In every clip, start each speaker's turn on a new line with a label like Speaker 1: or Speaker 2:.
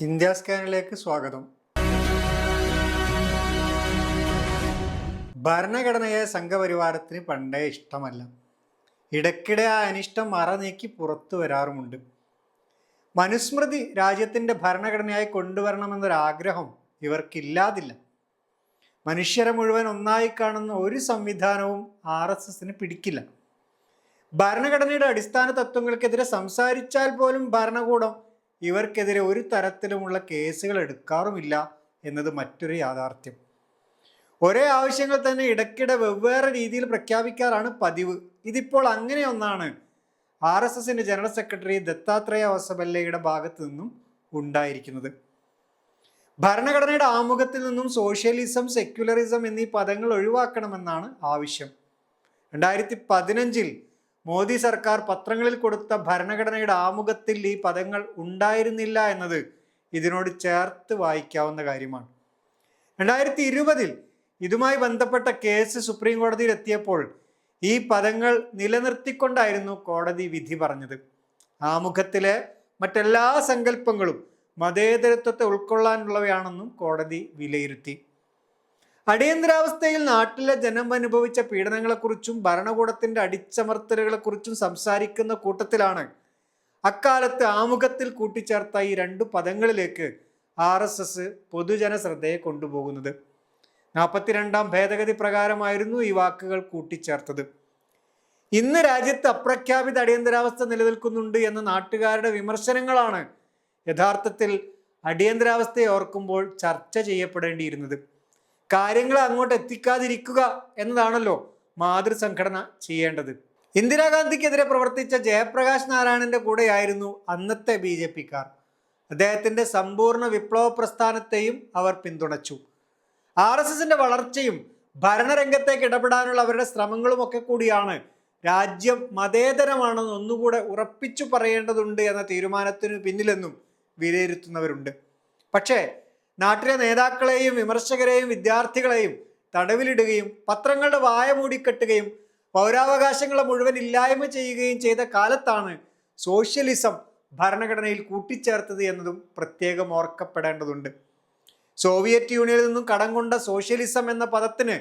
Speaker 1: India സ്കാനിലേക്ക് സ്വാഗതം. ഭരണഘടനയെ സംഘപരിവാരത്തിന് പണ്ടേ ഇഷ്ടമല്ല. ഇടയ്ക്കിടെ ആ അനിഷ്ടം മറ നീക്കി പുറത്തു വരാറുമുണ്ട്. മനുസ്മൃതി രാജ്യത്തിന്റെ ഭരണഘടനയായി കൊണ്ടുവരണമെന്നൊരാഗ്രഹം ഇവർക്കില്ലാതില്ല. മനുഷ്യരെ മുഴുവൻ ഒന്നായി കാണുന്ന ഒരു സംവിധാനവും ആർ എസ് എസിന് പിടിക്കില്ല. ഭരണഘടനയുടെ അടിസ്ഥാന തത്വങ്ങൾക്കെതിരെ സംസാരിച്ചാൽ പോലും ഭരണകൂടം ഇവർക്കെതിരെ ഒരു തരത്തിലുമുള്ള കേസുകൾ എടുക്കാറുമില്ല എന്നത് മറ്റൊരു യാഥാർത്ഥ്യം. ഒരേ ആവശ്യങ്ങൾ തന്നെ ഇടയ്ക്കിടെ വെവ്വേറെ രീതിയിൽ പ്രഖ്യാപിക്കാറാണ് പതിവ്. ഇതിപ്പോൾ അങ്ങനെയൊന്നാണ് ആർ എസ് എസിന്റെ ജനറൽ സെക്രട്ടറി ദത്താത്രേയ വസബല്ലയുടെ ഭാഗത്തു നിന്നും ഉണ്ടായിരിക്കുന്നത്. ഭരണഘടനയുടെ ആമുഖത്തിൽ നിന്നും സോഷ്യലിസം സെക്യുലറിസം എന്നീ പദങ്ങൾ ഒഴിവാക്കണമെന്നാണ് ആവശ്യം. രണ്ടായിരത്തി പതിനഞ്ചിൽ മോദി സർക്കാർ പത്രങ്ങളിൽ കൊടുത്ത ഭരണഘടനയുടെ ആമുഖത്തിൽ ഈ പദങ്ങൾ ഉണ്ടായിരുന്നില്ല എന്നത് ഇതിനോട് ചേർത്ത് വായിക്കാവുന്ന കാര്യമാണ്. രണ്ടായിരത്തി ഇരുപതിൽ ഇതുമായി ബന്ധപ്പെട്ട കേസ് സുപ്രീം കോടതിയിൽ എത്തിയപ്പോൾ ഈ പദങ്ങൾ നിലനിർത്തിക്കൊണ്ടായിരുന്നു കോടതി വിധി പറഞ്ഞത്. ആമുഖത്തിലെ മറ്റെല്ലാ സങ്കല്പങ്ങളും മതേതരത്വത്തെ ഉൾക്കൊള്ളാനുള്ളവയാണെന്നും കോടതി വിലയിരുത്തി. അടിയന്തരാവസ്ഥയിൽ നാട്ടിലെ ജനം അനുഭവിച്ച പീഡനങ്ങളെക്കുറിച്ചും ഭരണകൂടത്തിന്റെ അടിച്ചമർത്തലുകളെക്കുറിച്ചും സംസാരിക്കുന്ന കൂട്ടത്തിലാണ്. അക്കാലത്ത് ആമുഖത്തിൽ കൂട്ടിച്ചേർത്ത ഈ രണ്ടു പദങ്ങളിലേക്ക് ആർ എസ് എസ് പൊതുജന ശ്രദ്ധയെ കൊണ്ടുപോകുന്നത്. നാൽപ്പത്തിരണ്ടാം ഭേദഗതി പ്രകാരമായിരുന്നു ഈ വാക്കുകൾ കൂട്ടിച്ചേർത്തത്. ഇന്ന് രാജ്യത്ത് അപ്രഖ്യാപിത അടിയന്തരാവസ്ഥ നിലനിൽക്കുന്നുണ്ട് എന്ന നാട്ടുകാരുടെ വിമർശനങ്ങളാണ് യഥാർത്ഥത്തിൽ അടിയന്തരാവസ്ഥയെ ഓർക്കുമ്പോൾ ചർച്ച ചെയ്യപ്പെടേണ്ടിയിരുന്നത്. കാര്യങ്ങൾ അങ്ങോട്ട് എത്തിക്കാതിരിക്കുക എന്നതാണല്ലോ മാതൃസംഘടന ചെയ്യേണ്ടത്. ഇന്ദിരാഗാന്ധിക്കെതിരെ പ്രവർത്തിച്ച ജയപ്രകാശ് നാരായണന്റെ കൂടെയായിരുന്നു അന്നത്തെ ബി ജെ പിക്കാർ. അദ്ദേഹത്തിന്റെ സമ്പൂർണ വിപ്ലവ പ്രസ്ഥാനത്തെയും അവർ പിന്തുണച്ചു. ആർ എസ് എസിന്റെ വളർച്ചയും ഭരണരംഗത്തേക്ക് ഇടപെടാനുള്ള അവരുടെ ശ്രമങ്ങളും ഒക്കെ കൂടിയാണ് രാജ്യം മതേതരമാണെന്ന് ഒന്നുകൂടെ ഉറപ്പിച്ചു പറയേണ്ടതുണ്ട് എന്ന തീരുമാനത്തിന് പിന്നിലെന്നും വിലയിരുത്തുന്നവരുണ്ട്. പക്ഷേ നാട്ടിലെ നേതാക്കളെയും വിമർശകരെയും വിദ്യാർത്ഥികളെയും തടവിലിടുകയും പത്രങ്ങളുടെ വായ മൂടിക്കെട്ടുകയും പൗരാവകാശങ്ങളെ മുഴുവൻ ഇല്ലായ്മ ചെയ്യുകയും ചെയ്ത കാലത്താണ് സോഷ്യലിസം ഭരണഘടനയിൽ കൂട്ടിച്ചേർത്തത് എന്നതും പ്രത്യേകം ഓർക്കപ്പെടേണ്ടതുണ്ട്. സോവിയറ്റ് യൂണിയനിൽ നിന്നും കടം കൊണ്ട സോഷ്യലിസം എന്ന പദത്തിന്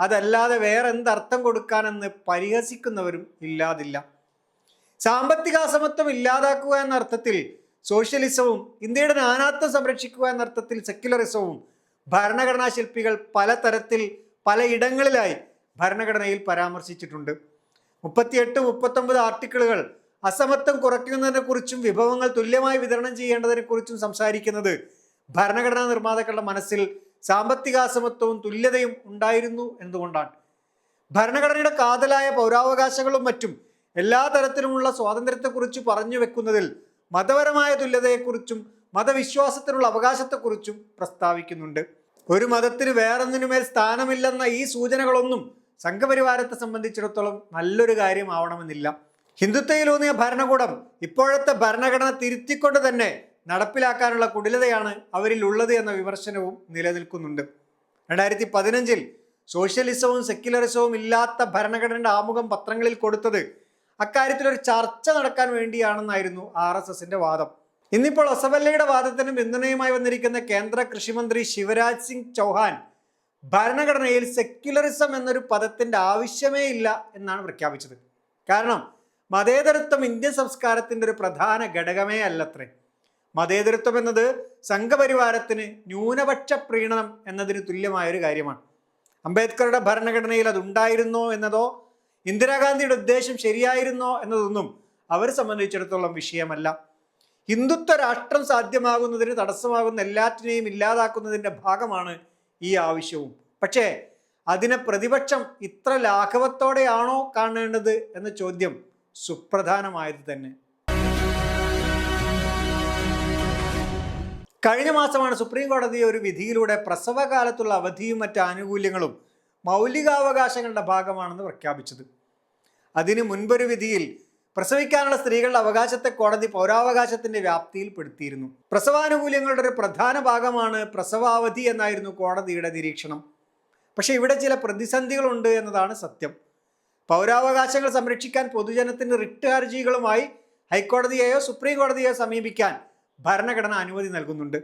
Speaker 1: അതല്ലാതെ വേറെ എന്തർത്ഥം കൊടുക്കാനെന്ന് പരിഹസിക്കുന്നവരും ഇല്ലാതില്ല. സാമ്പത്തിക അസമത്വം ഇല്ലാതാക്കുക എന്ന അർത്ഥത്തിൽ സോഷ്യലിസവും ഇന്ത്യയുടെ നാനാത്വം സംരക്ഷിക്കുക എന്നർത്ഥത്തിൽ സെക്യുലറിസവും ഭരണഘടനാ ശില്പികൾ പലതരത്തിൽ പലയിടങ്ങളിലായി ഭരണഘടനയിൽ പരാമർശിച്ചിട്ടുണ്ട്. മുപ്പത്തിയെട്ട് മുപ്പത്തൊമ്പത് ആർട്ടിക്കിളുകൾ അസമത്വം കുറയ്ക്കുന്നതിനെ കുറിച്ചും വിഭവങ്ങൾ തുല്യമായി വിതരണം ചെയ്യേണ്ടതിനെക്കുറിച്ചും സംസാരിക്കുന്നത് ഭരണഘടനാ നിർമ്മാതാക്കളുടെ മനസ്സിൽ സാമ്പത്തിക അസമത്വവും തുല്യതയും ഉണ്ടായിരുന്നു എന്നതുകൊണ്ടാണ്. ഭരണഘടനയുടെ കാതലായ പൗരാവകാശങ്ങളും മറ്റും എല്ലാ തരത്തിലുമുള്ള സ്വാതന്ത്ര്യത്തെക്കുറിച്ച് പറഞ്ഞു വെക്കുന്നതിൽ മതപരമായ തുല്യതയെക്കുറിച്ചും മതവിശ്വാസത്തിനുള്ള അവകാശത്തെക്കുറിച്ചും പ്രസ്താവിക്കുന്നുണ്ട്. ഒരു മതത്തിന് വേറൊന്നിനുമേൽ സ്ഥാനമില്ലെന്ന ഈ സൂചനകളൊന്നും സംഘപരിവാരത്തെ സംബന്ധിച്ചിടത്തോളം നല്ലൊരു കാര്യമാവണമെന്നില്ല. ഹിന്ദുത്വയിലൂന്നിയ ഭരണകൂടം ഇപ്പോഴത്തെ ഭരണഘടന തിരുത്തിക്കൊണ്ട് തന്നെ നടപ്പിലാക്കാനുള്ള കുടിലതയാണ് അവരിൽ ഉള്ളത് എന്ന വിമർശനവും നിലനിൽക്കുന്നുണ്ട്. രണ്ടായിരത്തി പതിനഞ്ചിൽ സോഷ്യലിസവും സെക്യുലറിസവും ഇല്ലാത്ത ഭരണഘടനയുടെ ആമുഖം പത്രങ്ങളിൽ കൊടുത്തത് അക്കാര്യത്തിൽ ഒരു ചർച്ച നടക്കാൻ വേണ്ടിയാണെന്നായിരുന്നു ആർ എസ് എസിന്റെ വാദം. ഇന്നിപ്പോൾ ഒസവല്ലയുടെ വാദത്തിന് പിന്തുണയുമായി വന്നിരിക്കുന്ന കേന്ദ്ര കൃഷിമന്ത്രി ശിവരാജ് സിംഗ് ചൗഹാൻ ഭരണഘടനയിൽ സെക്യുലറിസം എന്നൊരു പദത്തിന്റെ ആവശ്യമേ ഇല്ല എന്നാണ് പ്രഖ്യാപിച്ചത്. കാരണം മതേതരത്വം ഇന്ത്യൻ സംസ്കാരത്തിന്റെ ഒരു പ്രധാന ഘടകമേ അല്ലത്രേ. മതേതരത്വം എന്നത് സംഘപരിവാരത്തിന് ന്യൂനപക്ഷ പ്രീണനം എന്നതിന് തുല്യമായ ഒരു കാര്യമാണ്. അംബേദ്കറുടെ ഭരണഘടനയിൽ അതുണ്ടായിരുന്നോ എന്നതോ ഇന്ദിരാഗാന്ധിയുടെ ഉദ്ദേശം ശരിയായിരുന്നോ എന്നതൊന്നും അവരെ സംബന്ധിച്ചിടത്തോളം വിഷയമല്ല. ഹിന്ദുത്വ രാഷ്ട്രം സാധ്യമാകുന്നതിന് തടസ്സമാകുന്ന എല്ലാറ്റിനെയും ഇല്ലാതാക്കുന്നതിന്റെ ഭാഗമാണ് ഈ ആവശ്യവും. പക്ഷേ അതിനെ പ്രതിപക്ഷം ഇത്ര ലാഘവത്തോടെയാണോ കാണേണ്ടത് എന്ന ചോദ്യം സുപ്രധാനമായത് തന്നെ. കഴിഞ്ഞ മാസമാണ് സുപ്രീം കോടതി ഒരു വിധിയിലൂടെ പ്രസവകാലത്തുള്ള അവധിയും മറ്റ് ആനുകൂല്യങ്ങളും മൗലികാവകാശങ്ങളുടെ ഭാഗമാണെന്ന് പ്രഖ്യാപിച്ചത്. അതിന് മുൻപൊരു വിധിയിൽ പ്രസവിക്കാനുള്ള സ്ത്രീകളുടെ അവകാശത്തെ കോടതി പൗരാവകാശത്തിന്റെ വ്യാപ്തിയിൽ പെടുത്തിയിരുന്നു. പ്രസവാനുകൂല്യങ്ങളുടെ ഒരു പ്രധാന ഭാഗമാണ് പ്രസവാവധി എന്നായിരുന്നു കോടതിയുടെ നിരീക്ഷണം. പക്ഷെ ഇവിടെ ചില പ്രതിസന്ധികളുണ്ട് എന്നതാണ് സത്യം. പൗരാവകാശങ്ങൾ സംരക്ഷിക്കാൻ പൊതുജനത്തിന് റിട്ട് ഹർജികളുമായി ഹൈക്കോടതിയെയോ സുപ്രീം കോടതിയെയോ സമീപിക്കാൻ ഭരണഘടന അനുമതി നൽകുന്നുണ്ട്.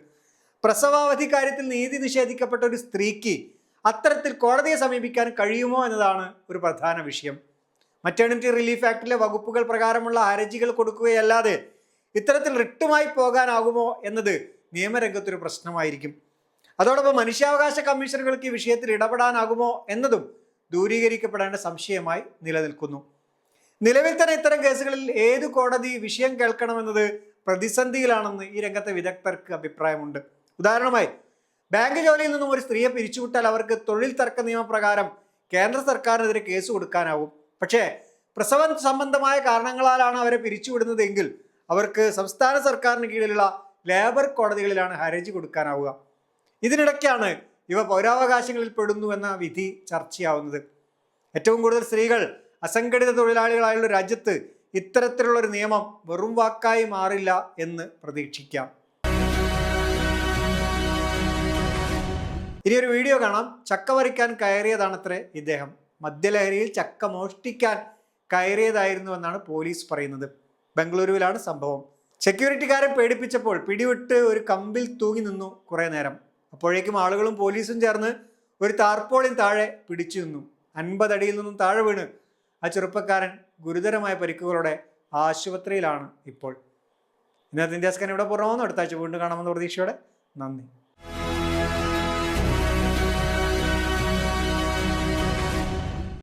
Speaker 1: പ്രസവാവധി കാര്യത്തിൽ നീതി നിഷേധിക്കപ്പെട്ട ഒരു സ്ത്രീക്ക് അത്തരത്തിൽ കോടതിയെ സമീപിക്കാൻ കഴിയുമോ എന്നതാണ് ഒരു പ്രധാന വിഷയം. മറ്റേണിറ്റി റിലീഫ് ആക്ടിലെ വകുപ്പുകൾ പ്രകാരമുള്ള ഹർജികൾ കൊടുക്കുകയല്ലാതെ ഇത്തരത്തിൽ റിട്ടുമായി പോകാനാകുമോ എന്നത് നിയമരംഗത്തൊരു പ്രശ്നമായിരിക്കും. അതോടൊപ്പം മനുഷ്യാവകാശ കമ്മീഷനുകൾക്ക് ഈ വിഷയത്തിൽ ഇടപെടാനാകുമോ എന്നതും ദൂരീകരിക്കപ്പെടേണ്ട സംശയമായി നിലനിൽക്കുന്നു. നിലവിൽ തന്നെ ഇത്തരം കേസുകളിൽ ഏത് കോടതി വിഷയം കേൾക്കണമെന്നത് പ്രതിസന്ധിയിലാണെന്ന് ഈ രംഗത്തെ വിദഗ്ധർക്ക് അഭിപ്രായമുണ്ട്. ഉദാഹരണമായി ബാങ്ക് ജോലിയിൽ നിന്നും ഒരു സ്ത്രീയെ പിരിച്ചുവിട്ടാൽ അവർക്ക് തൊഴിൽ തർക്ക നിയമപ്രകാരം കേന്ദ്ര സർക്കാരിനെതിരെ കേസ് കൊടുക്കാനാവും. പക്ഷേ പ്രസവ സംബന്ധമായ കാരണങ്ങളാലാണ് അവരെ പിരിച്ചുവിടുന്നതെങ്കിൽ അവർക്ക് സംസ്ഥാന സർക്കാരിന് കീഴിലുള്ള ലേബർ കോടതികളിലാണ് ഹർജി കൊടുക്കാനാവുക. ഇതിനിടയ്ക്കാണ് ഇവ പൗരാവകാശങ്ങളിൽ പെടുന്നു എന്ന വിധി ചർച്ചയാവുന്നത്. ഏറ്റവും കൂടുതൽ സ്ത്രീകൾ അസംഘടിത തൊഴിലാളികളായുള്ള രാജ്യത്ത് ഇത്തരത്തിലുള്ള ഒരു നിയമം വെറും വാക്കായി മാറില്ല എന്ന് പ്രതീക്ഷിക്കാം. ഇനി ഒരു വീഡിയോ കാണാം. ചക്ക വരയ്ക്കാൻ കയറിയതാണത്രേ ഇദ്ദേഹം. മദ്യലഹരിയിൽ ചക്ക മോഷ്ടിക്കാൻ കയറിയതായിരുന്നു എന്നാണ് പോലീസ് പറയുന്നത്. ബംഗളൂരുവിലാണ് സംഭവം. സെക്യൂരിറ്റിക്കാരെ പേടിപ്പിച്ചപ്പോൾ പിടിവിട്ട് ഒരു കമ്പിൽ തൂങ്ങി നിന്നു കുറേ നേരം. അപ്പോഴേക്കും ആളുകളും പോലീസും ചേർന്ന് ഒരു താർപ്പോളിൻ താഴെ പിടിച്ചു നിന്നു. അൻപതടിയിൽ നിന്നും താഴെ വീണ് ആ ചെറുപ്പക്കാരൻ ഗുരുതരമായ പരിക്കുകളോടെ ആശുപത്രിയിലാണ് ഇപ്പോൾ. ഇന്നത്തെ ഇന്ത്യാസ്കാൻ ഇവിടെ പുറമെന്ന് അടുത്താഴ്ച വീണ്ടും കാണാമെന്ന പ്രതീക്ഷയോടെ നന്ദി.